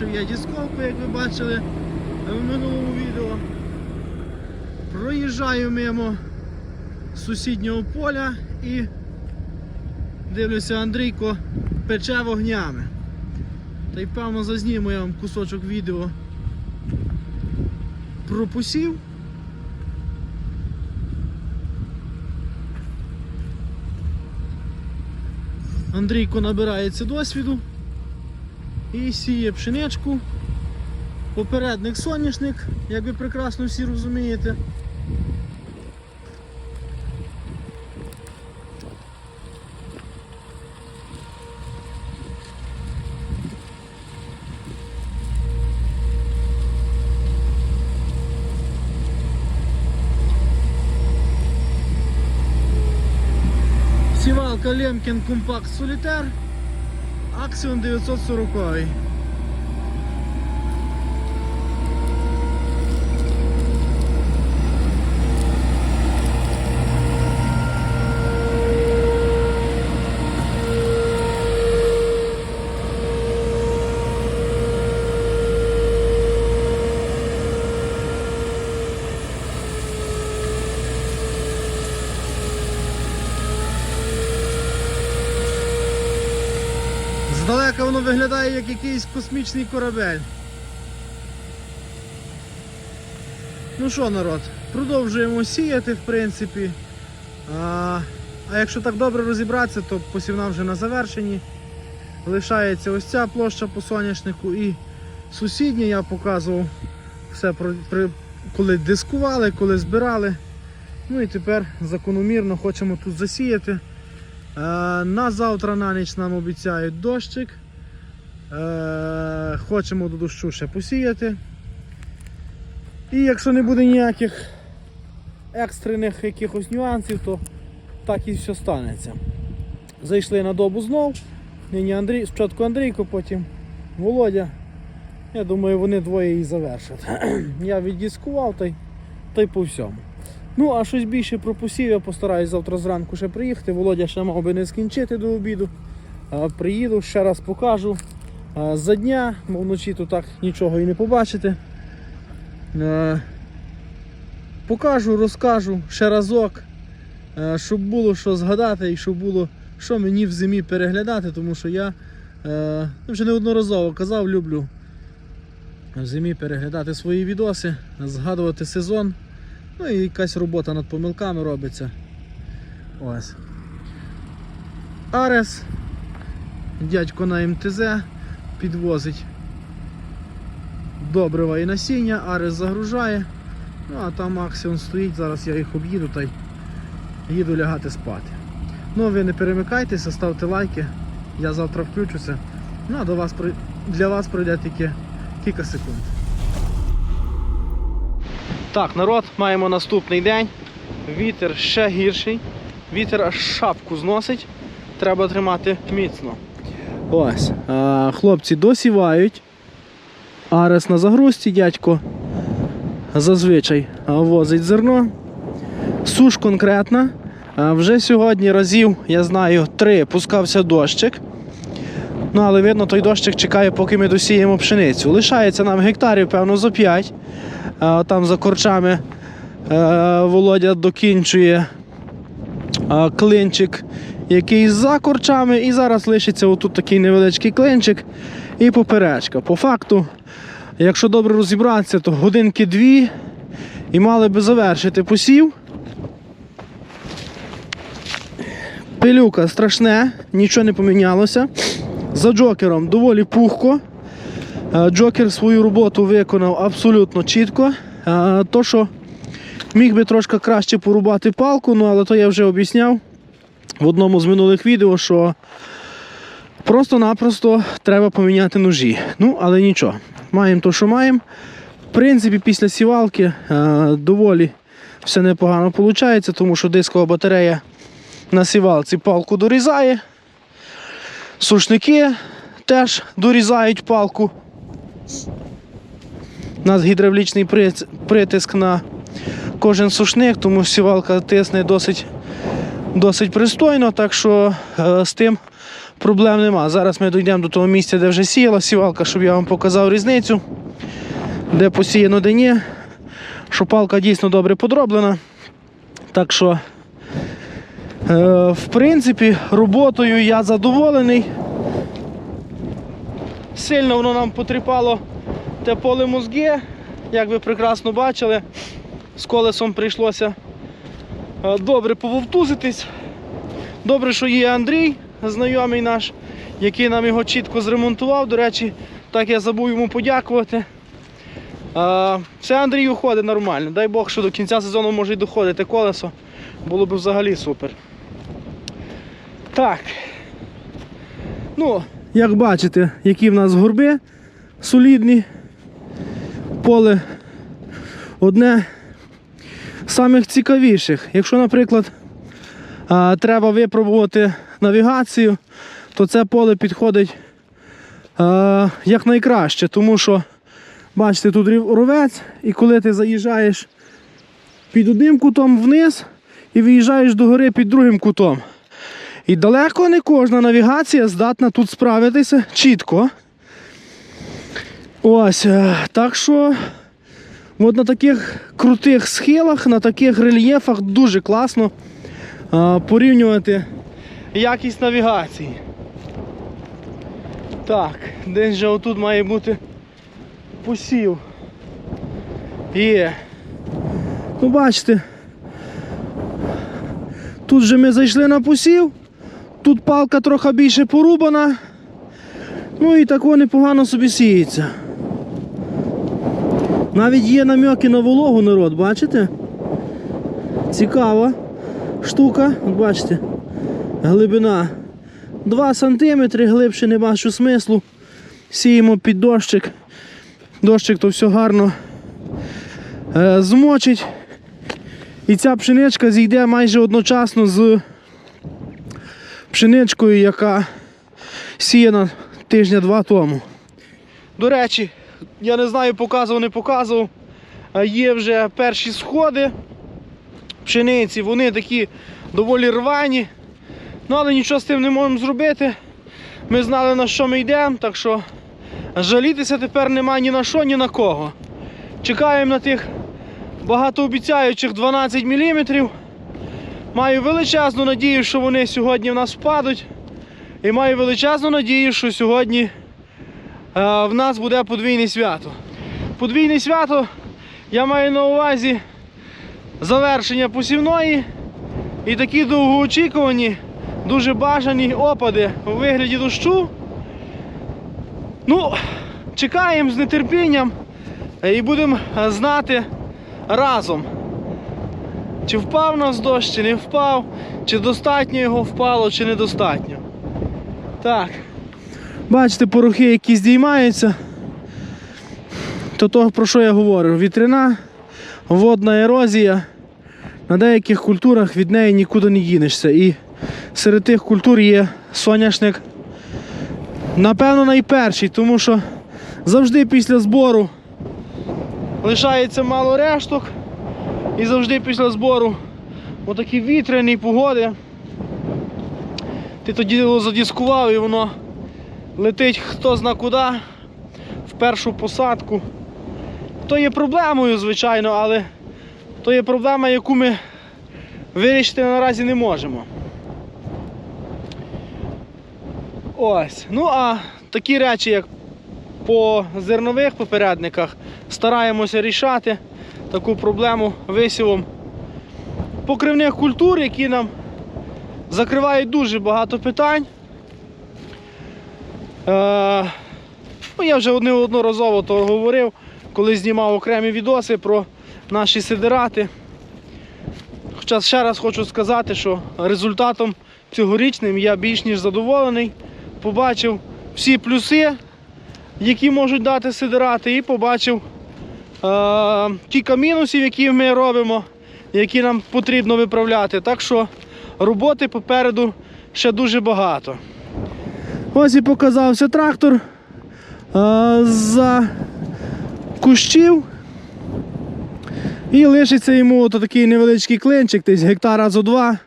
завершив я дисковку, як ви бачили в минулому відео. Проїжджаю мимо сусіднього поля і дивлюся, Андрійко пече вогнями. Та й певно зазніму я вам кусочок відео про посів. Андрійко набирається досвіду і сіє пшеничку. Попередник соняшник, як ви прекрасно всі розумієте. Сівалка Лемкін Компакт Солітер. Аксіон 940. Воно виглядає як якийсь космічний корабель. Ну що, народ, продовжуємо сіяти, в принципі. А, а якщо так добре розібратися, то посівна вже на завершенні. Лишається ось ця площа по соняшнику і сусідня я показував все при, коли дискували, коли збирали. Ну і тепер закономірно хочемо тут засіяти. Е, На завтра на ніч нам обіцяють дощик. Е, Хочемо до дощу ще посіяти. І якщо не буде ніяких екстрених якихось нюансів, то так і все станеться. Зайшли на добу знов. Нині Андрій, спочатку Андрійко, потім Володя. Я думаю, вони двоє і завершать. Я віддіскував та й, та й по всьому. Ну, а щось більше про посів, я постараюсь завтра зранку ще приїхати. Володя ще мав би не скінчити до обіду. Приїду, ще раз покажу. За дня, бо вночі то так нічого і не побачите. Е, Покажу, розкажу ще разок, е, щоб було що згадати і щоб було що мені в зимі переглядати, тому що я е, вже неодноразово казав, люблю в зимі переглядати свої відоси, згадувати сезон. Ну і якась робота над помилками робиться. Ось. Арес. Дядько на МТЗ підвозить добрива і насіння, Арес загружає. Ну а там Аксіон стоїть, зараз я їх об'їду та й їду лягати спати. Ну ви не перемикайтеся, ставте лайки. Я завтра включуся. Ну а до вас, для вас пройде тільки кілька секунд. Так, народ, маємо наступний день. Вітер ще гірший. Вітер аж шапку зносить. Треба тримати міцно. Ось. А, хлопці досівають. Арес на загрузці, дядько. Зазвичай возить зерно. Суш конкретна. Вже сьогодні разів, я знаю, три пускався дощик. Ну, але видно, той дощик чекає, поки ми досіємо пшеницю. Лишається нам гектарів, певно, за 5. Там за корчами е, Володя докінчує клинчик, який за корчами, і зараз лишиться отут такий невеличкий клинчик і поперечка. По факту, якщо добре розібратися, то годинки дві і мали би завершити посів. Пилюка страшне, нічого не помінялося. За джокером доволі пухко. Е, Джокер свою роботу виконав абсолютно чітко. Е, То, що міг би трошки краще порубати палку, ну але то я вже об'ясняв в одному з минулих відео, що просто-напросто треба поміняти ножі. Ну, але нічого. Маємо то, що маємо. В принципі, після сівалки е, доволі все непогано виходить, тому що дискова батарея на сівалці палку дорізає. Сушники теж дорізають палку. У нас гідравлічний притиск на кожен сушник, тому сівалка тисне досить, досить пристойно, так що е, з тим проблем нема. Зараз ми дійдемо до того місця, де вже сіяла сівалка, щоб я вам показав різницю, де посіяно, де ні. Що палка дійсно добре подроблена. Так що, е, в принципі, роботою я задоволений. Сильно воно нам потріпало те поле мозги, як ви прекрасно бачили. З колесом прийшлося добре пововтузитись. Добре, що є Андрій, знайомий наш, який нам його чітко зремонтував. До речі, так я забув йому подякувати. Е, Все Андрій уходить нормально. Дай Бог, що до кінця сезону може й доходити колесо. Було б взагалі супер. Так. Ну, як бачите, які в нас горби солідні. Поле одне самих цікавіших. Якщо, наприклад, треба випробувати навігацію, то це поле підходить а, як найкраще, тому що, бачите, тут ровець, і коли ти заїжджаєш під одним кутом вниз і виїжджаєш до гори під другим кутом. І далеко не кожна навігація здатна тут справитися чітко. Ось, е, так що от на таких крутих схилах, на таких рельєфах дуже класно е, порівнювати якість навігації. Так, десь же отут має бути посів. Є. Ну бачите. Тут же ми зайшли на посів, тут палка трохи більше порубана. Ну і так воно непогано собі сіється. Навіть є нам'яки на вологу народ, бачите? Цікава штука, бачите, глибина 2 см, глибше не бачу смислу. Сіємо під дощик. Дощик то все гарно е, змочить. І ця пшеничка зійде майже одночасно з пшеничкою, яка сіяна тижня-два тому. До речі, я не знаю, показував, не показував. Є вже перші сходи пшениці, вони такі доволі рвані. Ну, але нічого з тим не можемо зробити. Ми знали на що ми йдемо, так що жалітися тепер немає ні на що, ні на кого. Чекаємо на тих багатообіцяючих 12 мм. Маю величезну надію, що вони сьогодні в нас впадуть. І маю величезну надію, що сьогодні в нас буде подвійне свято. Подвійне свято я маю на увазі завершення посівної і такі довгоочікувані, дуже бажані опади у вигляді дощу. Ну, чекаємо з нетерпінням е, і будемо е, знати разом. Чи впав нас дощ, чи не впав, чи достатньо його впало, чи недостатньо. Так. Бачите, порохи, які здіймаються. То того, про що я говорю? Вітряна, водна ерозія. На деяких культурах від неї нікуди не дінешся. І серед тих культур є соняшник. Напевно, найперший, тому що завжди після збору лишається мало решток. І завжди після збору отакі вітряні погоди. Ти тоді задіскував і воно летить хто зна куди в першу посадку. То є проблемою, звичайно, але то є проблема, яку ми вирішити наразі не можемо. Ось. Ну а такі речі, як по зернових попередниках, стараємося рішати таку проблему висівом покривних культур, які нам закривають дуже багато питань. Е, ну, я вже неодноразово то говорив, коли знімав окремі відоси про наші сидирати. Хоча ще раз хочу сказати, що результатом цьогорічним я більш ніж задоволений. Побачив всі плюси, які можуть дати сидирати, і побачив е, кілька мінусів, які ми робимо, які нам потрібно виправляти. Так що роботи попереду ще дуже багато. Ось і показався трактор е, за кущів. І лишиться йому такий невеличкий клинчик, десь гектара зо два.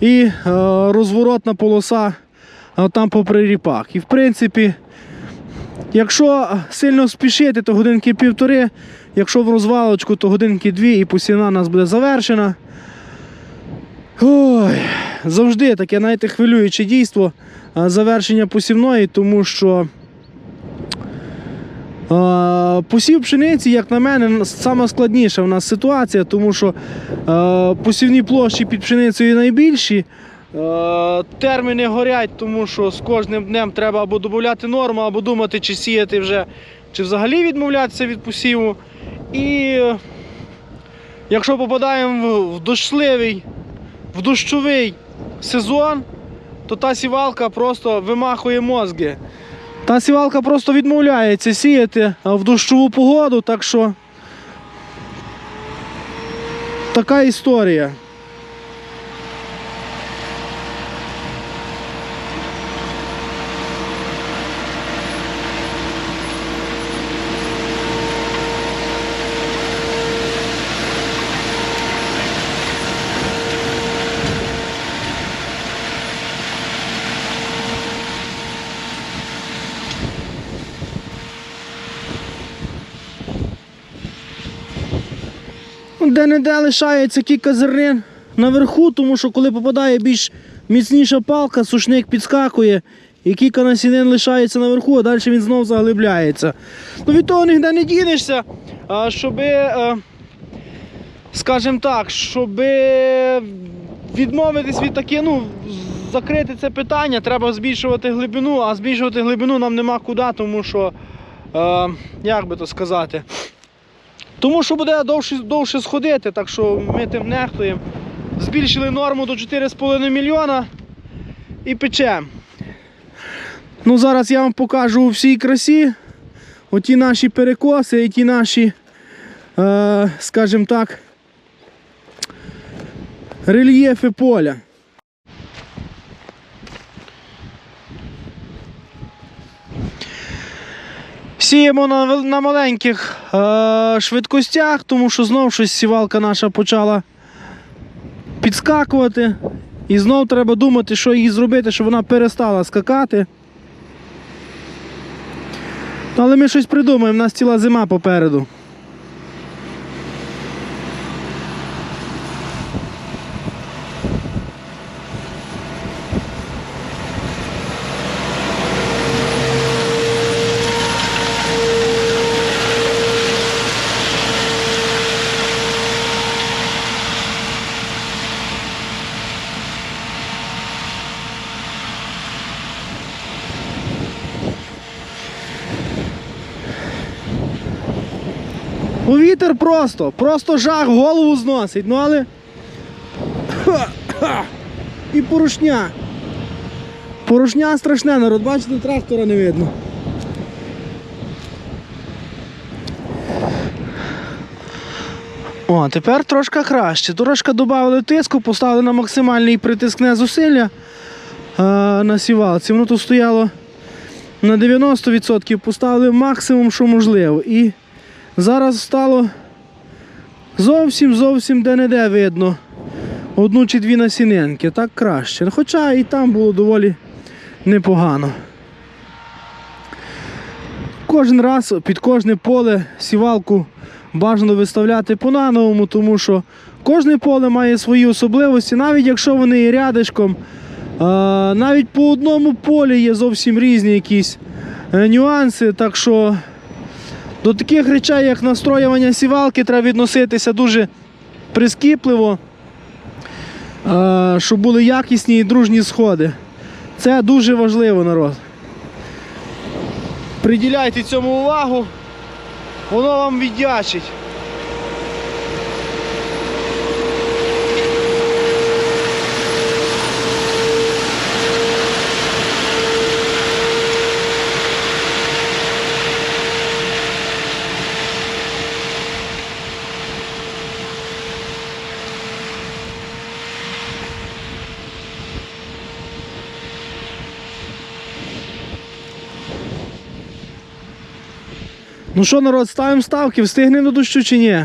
І е, розворотна полоса а там попри ріпак. І в принципі, якщо сильно спішити, то годинки півтори. Якщо в розвалочку, то годинки дві і посівна у нас буде завершена. Ой, завжди таке знаєте, хвилююче дійство завершення посівної, тому що посів пшениці, як на мене, саме складніша в нас ситуація, тому що посівні площі під пшеницею найбільші. Терміни горять, тому що з кожним днем треба або додати норму, або думати, чи сіяти вже, чи взагалі відмовлятися від посіву. І якщо попадаємо в дощливий, в дощовий сезон, то та сівалка просто вимахує мозги. Та сівалка просто відмовляється сіяти в дощову погоду, так що така історія. Де-не-де лишається кілька зернин наверху, тому що коли попадає більш міцніша палка, сушник підскакує, і кілька насінин лишається наверху, а далі він знов заглибляється. Ну від того ніде не дінешся, а, щоби, е, скажімо так, щоби відмовитись від таке, ну, закрити це питання, треба збільшувати глибину, а збільшувати глибину нам нема куди, тому що, е, як би то сказати, тому що буде довше, довше сходити, так що ми тим нехтуємо. Збільшили норму до 4,5 мільйона і печемо. Ну, зараз я вам покажу у всій красі оті наші перекоси і ті наші, е, скажімо так, рельєфи поля. Сіємо на, на маленьких е, швидкостях, тому що знов щось сівалка наша почала підскакувати. І знов треба думати, що їй зробити, щоб вона перестала скакати. Але ми щось придумаємо, у нас ціла зима попереду. Ну вітер просто, просто жах, голову зносить, ну але. І порушня. Порушня страшне, народ, бачите, трактора не видно. О, тепер трошки краще. Трошки додали тиску, поставили на максимальний притискне зусилля е, на сівалці. Воно тут стояло на 90%, поставили максимум, що можливо. І Зараз стало зовсім зовсім де-не-де видно одну чи дві насінинки, так краще. Хоча і там було доволі непогано. Кожен раз під кожне поле сівалку бажано виставляти по-нановому, тому що кожне поле має свої особливості, навіть якщо вони є рядишком, навіть по одному полі є зовсім різні якісь е, нюанси. Так що до таких речей, як настроювання сівалки, треба відноситися дуже прискіпливо, е, щоб були якісні і дружні сходи. Це дуже важливо, народ. Приділяйте цьому увагу, воно вам віддячить. Ну що, народ, ставимо ставки, встигнемо до дощу чи ні?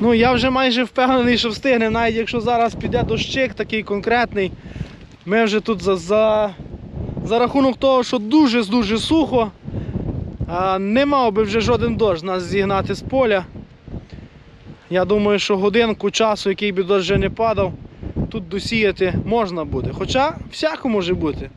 Ну, я вже майже впевнений, що встигнемо, навіть якщо зараз піде дощик такий конкретний, Ми вже тут за, за, за рахунок того, що дуже-дуже сухо, а, не мав би вже жоден дощ нас зігнати з поля. Я думаю, що годинку часу, який би дощ вже не падав, тут досіяти можна буде. Хоча всяко може бути.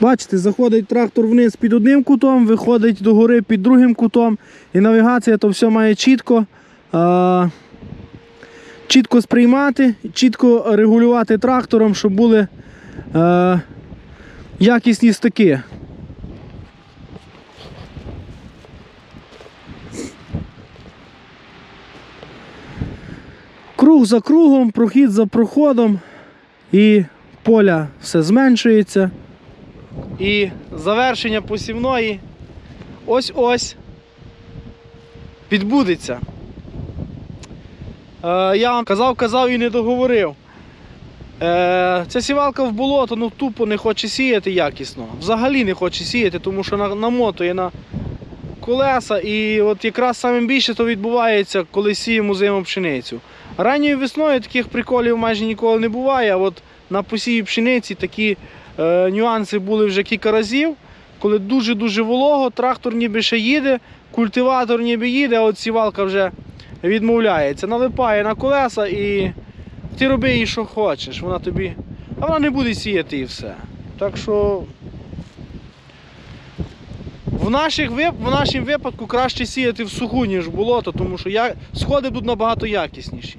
Бачите, заходить трактор вниз під одним кутом, виходить до гори під другим кутом. І навігація то все має чітко, а, чітко сприймати, чітко регулювати трактором, щоб були а, якісні стики. Круг за кругом, прохід за проходом, і поля все зменшується. І завершення посівної ось-ось відбудеться. Е, я вам казав, казав і не договорив. Е, ця сівалка в болото ну, тупо не хоче сіяти якісно. Взагалі не хоче сіяти, тому що на- намотує на колеса. І от якраз саме більше то відбувається, коли сіємо зиму пшеницю. Ранньою весною таких приколів майже ніколи не буває. А от на посіві пшениці такі нюанси були вже кілька разів, коли дуже-дуже волого, трактор ніби ще їде, культиватор ніби їде, а от сівалка вже відмовляється, налипає на колеса і ти роби їй, що хочеш. Вона тобі. А вона не буде сіяти і все. Так що. В, наших, в нашому випадку краще сіяти в суху, ніж в болото, тому що я... сходи будуть набагато якісніші.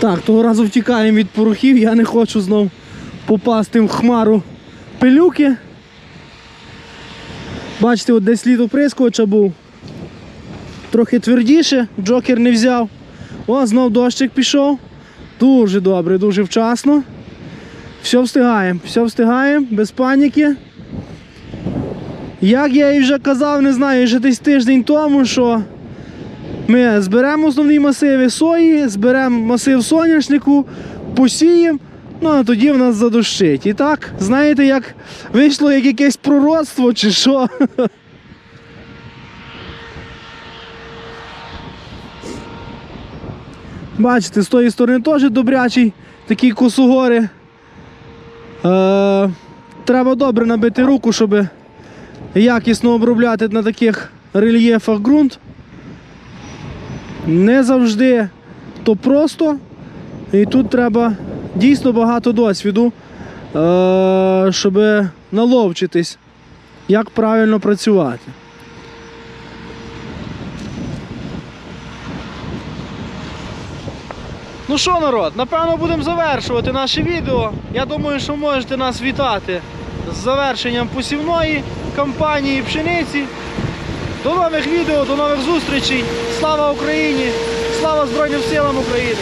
Так, того разу втікаємо від порохів, я не хочу знов попасти в хмару пилюки. Бачите, от десь слід оприскувача був. Трохи твердіше, джокер не взяв. О, знов дощик пішов. Дуже добре, дуже вчасно. Все встигаємо, все встигаємо, без паніки. Як я і вже казав, не знаю, ще десь тиждень тому, що ми зберемо основні масиви сої, зберемо масив соняшнику, посіємо, ну а тоді в нас задощить. І так, знаєте, як вийшло як якесь пророцтво чи що. Бачите, з тої сторони теж добрячий, такі косогори. Е, треба добре набити руку, щоб якісно обробляти на таких рельєфах ґрунт. Не завжди то просто. І тут треба дійсно багато досвіду, е, щоб наловчитись, як правильно працювати. Ну що, народ, напевно будемо завершувати наше відео. Я думаю, що можете нас вітати з завершенням посівної кампанії пшениці. До нових відео, до нових зустрічей. Слава Україні! Слава Збройним силам України!